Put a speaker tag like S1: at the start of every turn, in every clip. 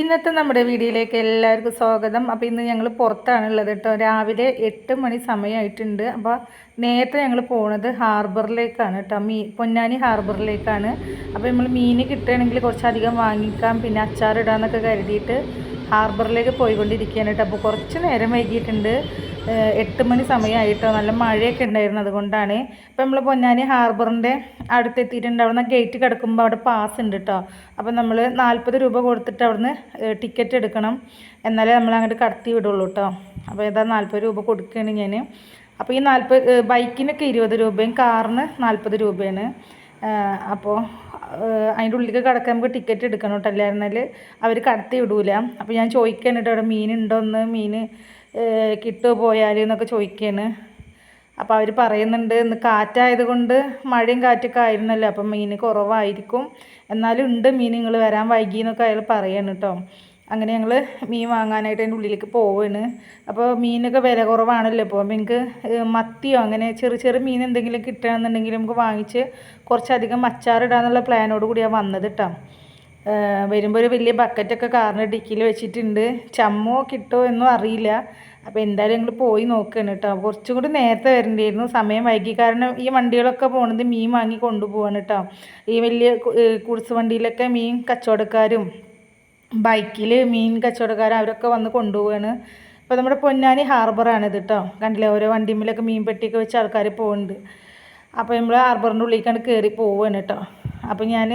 S1: ഇന്നത്തെ നമ്മുടെ വീഡിയോയിലേക്ക് എല്ലാവർക്കും സ്വാഗതം. അപ്പോൾ ഇന്ന് ഞങ്ങൾ പുറത്താണുള്ളത് കേട്ടോ. രാവിലെ എട്ട് മണി സമയമായിട്ടുണ്ട് അപ്പോൾ നേരത്തെ ഞങ്ങൾ പോണത് ഹാർബറിലേക്കാണ് കേട്ടോ. മീ പൊന്നാനി ഹാർബറിലേക്കാണ്. അപ്പോൾ നമ്മൾ മീൻ കിട്ടുകയാണെങ്കിൽ കുറച്ചധികം വാങ്ങിക്കാം. പിന്നെ അച്ചാറിടാന്നൊക്കെ കരുതിയിട്ട് ഹാർബറിലേക്ക് പോയിക്കൊണ്ടിരിക്കുകയാണ് കേട്ടോ. അപ്പോൾ കുറച്ച് നേരം വൈകിയിട്ടുണ്ട്. എട്ട് മണി സമയമായിട്ടോ നല്ല മഴയൊക്കെ ഉണ്ടായിരുന്നു അതുകൊണ്ടാണ്. അപ്പോൾ നമ്മൾ പൊന്നാനി ഹാർബറിന്റെ അടുത്തെത്തിയിട്ടുണ്ട്. അവിടുന്ന് ഗേറ്റ് കിടക്കുമ്പോൾ അവിടെ പാസ് ഉണ്ട് കേട്ടോ അപ്പോൾ നമ്മൾ നാൽപ്പത് രൂപ കൊടുത്തിട്ട് അവിടുന്ന് ടിക്കറ്റ് എടുക്കണം. എന്നാലേ നമ്മൾ അങ്ങോട്ട് കടത്തി വിടുള്ളൂ കേട്ടോ അപ്പോൾ ഏതാ നാൽപ്പത് രൂപ കൊടുക്കുകയാണ് ഞാൻ അപ്പോൾ ഈ നാൽപ്പത് ബൈക്കിനൊക്കെ ഇരുപത് രൂപയും കാറിന് നാൽപ്പത് രൂപയാണ്. അപ്പോൾ അതിന്റെ ഉള്ളിലേക്ക് കിടക്കാൻ നമുക്ക് ടിക്കറ്റ് എടുക്കണം കേട്ടോ അല്ലായിരുന്നാൽ അവർ കടത്തി വിടൂല. അപ്പോൾ ഞാൻ ചോദിക്കാൻ കേട്ടോ അവിടെ മീനുണ്ടോ എന്ന്? മീൻ കിട്ടുമോ പോയാൽ എന്നൊക്കെ ചോദിക്കുകയാണ് അപ്പോൾ അവർ പറയുന്നുണ്ട് ഇന്ന് കാറ്റായത് കൊണ്ട് മഴയും കാറ്റൊക്കെ ആയിരുന്നല്ലോ അപ്പം മീൻ കുറവായിരിക്കും. എന്നാലും ഉണ്ട് മീൻ നിങ്ങൾ വരാൻ വൈകി എന്നൊക്കെ അയാൾ പറയാണ് കേട്ടോ അങ്ങനെ ഞങ്ങൾ മീൻ വാങ്ങാനായിട്ട് അതിന്റെ ഉള്ളിലേക്ക് പോവാണ്. അപ്പോൾ മീനൊക്കെ വില കുറവാണല്ലോ അപ്പോൾ എനിക്ക് മത്തിയോ അങ്ങനെ ചെറിയ ചെറിയ മീൻ എന്തെങ്കിലും കിട്ടുകയാണെന്നുണ്ടെങ്കിൽ നമുക്ക് വാങ്ങിച്ച് കുറച്ചധികം അച്ചാറിടാന്നുള്ള പ്ലാനോട് കൂടിയാണ് വന്നത് കേട്ടോ വരുമ്പോൾ ഒരു വലിയ ബക്കറ്റൊക്കെ കാറിന്റെ ഡിക്കിയിൽ വെച്ചിട്ടുണ്ട്. ചമ്മോ കിട്ടുമോ എന്നും അറിയില്ല. അപ്പോൾ എന്തായാലും ഞങ്ങൾ പോയി നോക്കുകയാണ് കേട്ടോ. കുറച്ചും കൂടി നേരത്തെ വരേണ്ടിയിരുന്നു. സമയം വൈകി. കാരണം ഈ വണ്ടികളൊക്കെ പോണത് മീൻ വാങ്ങി കൊണ്ടുപോവാണ് കേട്ടോ. ഈ വലിയ കുടിസ് വണ്ടിയിലൊക്കെ മീൻ കച്ചവടക്കാരും ബൈക്കിൽ മീൻ കച്ചവടക്കാരും അവരൊക്കെ വന്ന് കൊണ്ടുപോവാണ്. അപ്പോൾ നമ്മുടെ പൊന്നാനി ഹാർബറാണ് ഇത് കേട്ടോ. കണ്ടില്ലേ? ഓരോ വണ്ടിമ്മിലൊക്കെ മീൻ പെട്ടിയൊക്കെ വെച്ച് ആൾക്കാർ പോകുന്നുണ്ട് അപ്പോൾ നമ്മൾ ഹാർബറിന്റെ ഉള്ളിലേക്കാണ് കയറി പോവുകയാണ് കേട്ടോ. അപ്പോൾ ഞാൻ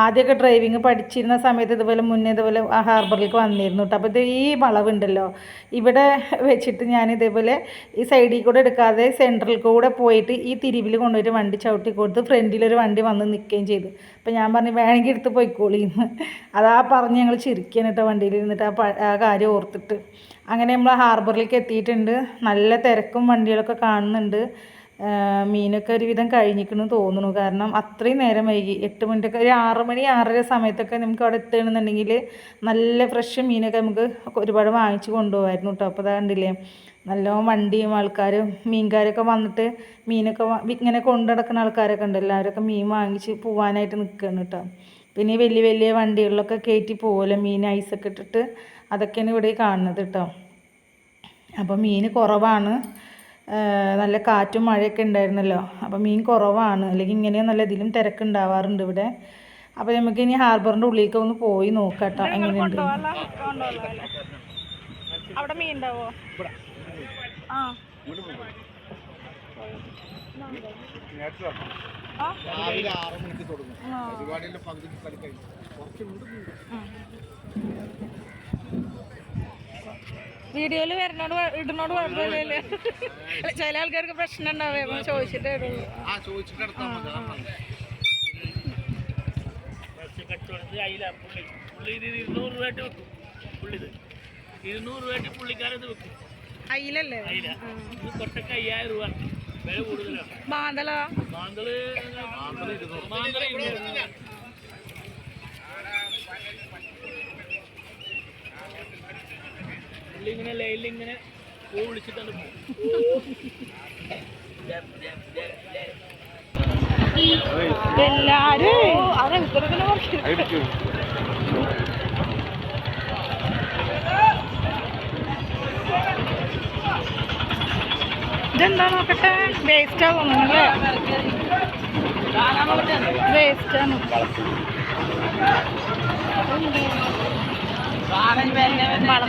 S1: ആദ്യമൊക്കെ ഡ്രൈവിങ് പഠിച്ചിരുന്ന സമയത്ത് ഇതുപോലെ മുന്നേ ഇതുപോലെ ആ ഹാർബറിലേക്ക് വന്നിരുന്നു കേട്ടോ. അപ്പോൾ ഇത് ഈ വളവുണ്ടല്ലോ ഇവിടെ വെച്ചിട്ട് ഞാൻ ഇതേപോലെ ഈ സൈഡിൽ കൂടെ എടുക്കാതെ സെൻട്രൽ കൂടെ പോയിട്ട് ഈ തിരിവിൽ കൊണ്ടുപോയിട്ട് വണ്ടി ചവിട്ടി കൊടുത്ത് ഫ്രണ്ടിലൊരു വണ്ടി വന്ന് നിൽക്കുകയും ചെയ്തു. അപ്പോൾ ഞാൻ പറഞ്ഞു വേണമെങ്കിൽ എടുത്ത് പോയിക്കോളിന്ന്. അതാ പറഞ്ഞ് ഞങ്ങൾ ചിരിക്കാൻ കേട്ടോ വണ്ടിയിൽ ഇരുന്നിട്ട് ആ കാര്യം ഓർത്തിട്ട്. അങ്ങനെ നമ്മൾ ഹാർബറിലേക്ക് എത്തിയിട്ടുണ്ട്. നല്ല തിരക്കും വണ്ടികളൊക്കെ കാണുന്നുണ്ട്. മീനൊക്കെ ഒരുവിധം കഴിഞ്ഞിരിക്കണമെന്ന് തോന്നുന്നു. കാരണം അത്രയും നേരം വൈകി. എട്ട് മണിക്കൊക്കെ ഒരു ആറ് മണി ആറര സമയത്തൊക്കെ നമുക്ക് അവിടെ എത്തുകയാണെന്നുണ്ടെങ്കിൽ നല്ല ഫ്രഷ് മീനൊക്കെ നമുക്ക് ഒരുപാട് വാങ്ങിച്ച് കൊണ്ടുപോകായിരുന്നു കേട്ടോ. അപ്പോൾ അതാ കണ്ടില്ലേ നല്ല വണ്ടിയും ആൾക്കാരും മീൻകാരൊക്കെ വന്നിട്ട് മീനൊക്കെ ഇങ്ങനെ കൊണ്ടു നടക്കുന്ന ആൾക്കാരൊക്കെ ഉണ്ട്. അവരൊക്കെ മീൻ വാങ്ങിച്ച് പോവാനായിട്ട് നിൽക്കുകയാണ് കേട്ടോ. പിന്നെ വലിയ വലിയ വണ്ടികളിലൊക്കെ കയറ്റി പോകുമല്ലോ മീൻ ഐസൊക്കെ ഇട്ടിട്ട് അതൊക്കെയാണ് ഇവിടെ കാണുന്നത് കേട്ടോ. അപ്പോൾ മീൻ കുറവാണ്. നല്ല കാറ്റും മഴയൊക്കെ ഉണ്ടായിരുന്നല്ലോ. അപ്പോൾ മീൻ കുറവാണ്. അല്ലെങ്കിൽ ഇങ്ങനെ നല്ല ഇതിലും തിരക്കുണ്ടാവാറുണ്ട് ഇവിടെ. അപ്പോൾ നമുക്ക് ഇനി ഹാർബറിന്റെ ഉള്ളിലേക്ക് ഒന്ന് പോയി നോക്കാം കേട്ടോ എങ്ങനെയുണ്ട്?
S2: അവിടെ മീൻ ഉണ്ടാവോ? ആ. ആ?
S3: രാവിലെ ആറ് മണിക്ക് തുടങ്ങും
S2: ആ.
S3: പരിപാടിയുടെ പകുതി കളി കഴിഞ്ഞു കുറച്ചുണ്ട്
S2: വീഡിയോയിൽ വരുന്നോട് ഇടുന്നോട് കുഴപ്പമില്ലല്ലേ? അല്ല, ചില ആൾക്കാർക്ക് പ്രശ്നം ഉണ്ടാവേ ചോദിച്ചിട്ടേ ഇടുള്ളൂ
S3: ആ ചോദിച്ചിട്ട് എടുത്താൽ മതി അതാ നല്ലത്.
S4: കച്ചവടത്തിൽ അയില. പുള്ളി പുള്ളി ഇത് ഇരുന്നൂറ് രൂപയായിട്ട് വെക്കും പുള്ളി ഇത് ഇരുന്നൂറ് രൂപയായിട്ട് പുള്ളിക്കാരത് വെക്കും
S2: അയിലല്ലേ
S4: അയില ഇത് കൊട്ടക്ക് അയ്യായിരം രൂപ. വില കൂടുതലാണ്.
S2: മാന്തള?
S4: മാന്തൾ മാന്തൾ ഇരുന്നൂറ്. പുള്ളി ഇങ്ങനെ ലൈനിൽ ഇങ്ങനെ പൂ വിളിച്ചിട്ടാണ്
S2: എല്ലാരും. അത് ഇതെന്താ നോക്കട്ടെ? വേസ്റ്റ് തോന്നുന്നല്ലേ വേസ്റ്റ് మనం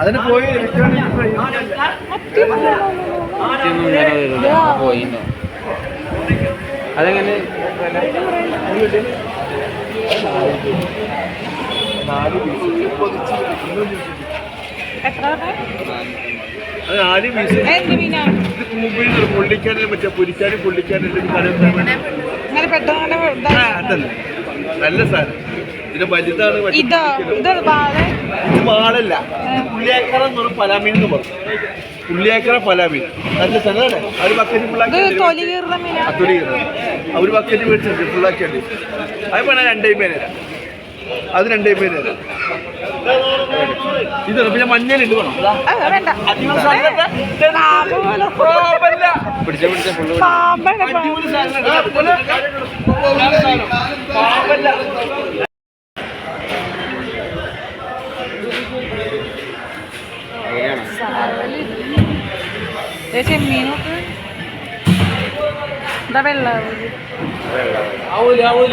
S3: അതിന് പോയി
S5: പോയിന്നോ അതെങ്ങനെ?
S3: പുള്ളിക്കാനും മറ്റേ പൊരിക്കാനും പുള്ളിക്കാനും നല്ല സാധനം ഇത് വലുതാണ്
S2: ഇതോ
S3: മാളല്ല പുള്ളിയാക്കറ എന്ന് പറഞ്ഞ പലാമീൻ എന്ന് പറഞ്ഞു പുള്ളിയാക്കറ പലാമീൻ നല്ല സ്ഥലമാണ് അവർ ബക്കറ്റ് അത്തുടി അവർ ബക്കറ്റ് മേടിച്ചിട്ടുണ്ട് അത് വേണം രണ്ടേ പേര് തരാം. അത് രണ്ടേ പേര് തരാം. ഇത് പിന്നെ മഞ്ഞലിട്ട് വേണം.
S5: പിടിച്ച പിടിച്ച
S3: പാമ്പല്ല
S2: എന്താ വെള്ള?
S4: ആവൂലി
S3: ആവൂൽ.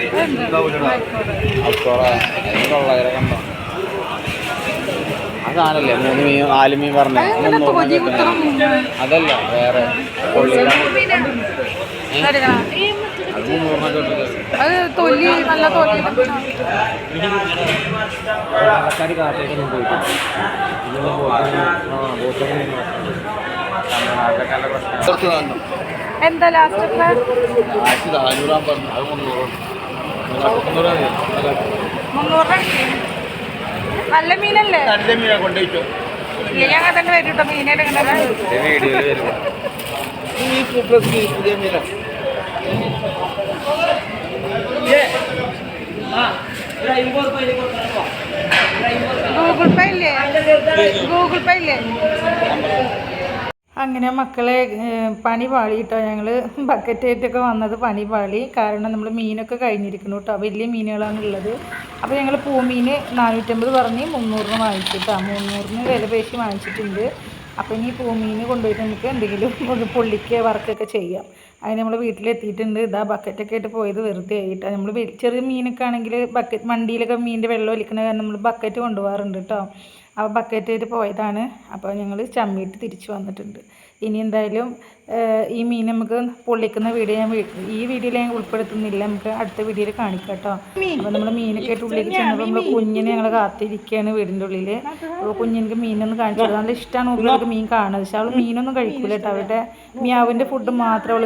S5: അതാണല്ലേ മൂന്ന് മീൻ നാല് മീൻ പറഞ്ഞത് അതല്ല വേറെ ആ
S2: എന്താ ലാസ്റ്റ്
S5: ആയിരത്തി നാനൂറാൻ പറഞ്ഞു. അത് മുന്നൂറ്
S2: മുന്നൂറ് നല്ല മീനല്ലേ?
S3: നല്ല മീനാ കൊണ്ടുപോയിട്ടോ.
S2: ഇല്ലെങ്കിൽ അങ്ങനെ തന്നെ വരും കേട്ടോ ഗൂഗിൾ പേ ഇല്ലേ? ഗൂഗിൾ പേ ഇല്ലേ?
S1: അങ്ങനെ മക്കളെ പണി പാളി കേട്ടോ ഞങ്ങൾ ബക്കറ്റായിട്ടൊക്കെ വന്നത് പണി പാളി. കാരണം നമ്മൾ മീനൊക്കെ കഴിഞ്ഞിരിക്കുന്നു കേട്ടോ വലിയ മീനുകളാണ് ഉള്ളത്. അപ്പോൾ ഞങ്ങൾ പൂമീൻ നാനൂറ്റമ്പത് പറഞ്ഞ് മുന്നൂറിന് വാങ്ങിച്ചു കേട്ടോ മുന്നൂറിന് വില പേശി വാങ്ങിച്ചിട്ടുണ്ട്. അപ്പോൾ ഇനി പൂമീൻ കൊണ്ടുപോയിട്ട് നമുക്ക് എന്തെങ്കിലും ഒരു പൊള്ളിക്ക് വർക്കൊക്കെ ചെയ്യാം. അതിന് നമ്മൾ വീട്ടിലെത്തിയിട്ടുണ്ട്. ഇതാ ബക്കറ്റൊക്കെ ആയിട്ട് പോയത് വെറുതെ ആയിട്ടാണ് നമ്മൾ ചെറിയ മീനൊക്കെ ആണെങ്കിൽ ബക്കറ്റ് വണ്ടിയിലൊക്കെ മീനിന്റെ വെള്ളം ഒലിക്കണ കാരണം നമ്മൾ ബക്കറ്റ് കൊണ്ടുപോകാറുണ്ട് കേട്ടോ അപ്പോൾ ബക്കറ്റായിട്ട് പോയതാണ്. അപ്പോൾ ഞങ്ങൾ ചമ്മിയിട്ട് തിരിച്ചു വന്നിട്ടുണ്ട്. ഇനി എന്തായാലും ഈ മീൻ നമുക്ക് പൊള്ളിക്കുന്ന വീഡിയോ ഞാൻ ഈ വീഡിയോയിൽ ഞാൻ ഉൾപ്പെടുത്തുന്നില്ല. നമുക്ക് അടുത്ത വീഡിയോയിൽ കാണിക്കാം കേട്ടോ. അപ്പോൾ നമ്മൾ മീനൊക്കെ ആയിട്ട് ഉള്ളിലേക്ക് ചെന്നപ്പോൾ നമ്മൾ കുഞ്ഞിനെ ഞങ്ങൾ കാത്തിരിക്കുകയാണ് വീടിന്റെ ഉള്ളിൽ അപ്പോൾ കുഞ്ഞിനക്ക് മീനൊന്നും കാണിച്ചു. നല്ല ഇഷ്ടമാണ് ഉള്ളിലേക്ക് മീൻ കാണുന്നത്. പക്ഷെ അവൾ മീനൊന്നും കഴിക്കില്ല കേട്ടോ. അവരുടെ മ്യാവിന്റെ ഫുഡ് മാത്രം അവൾ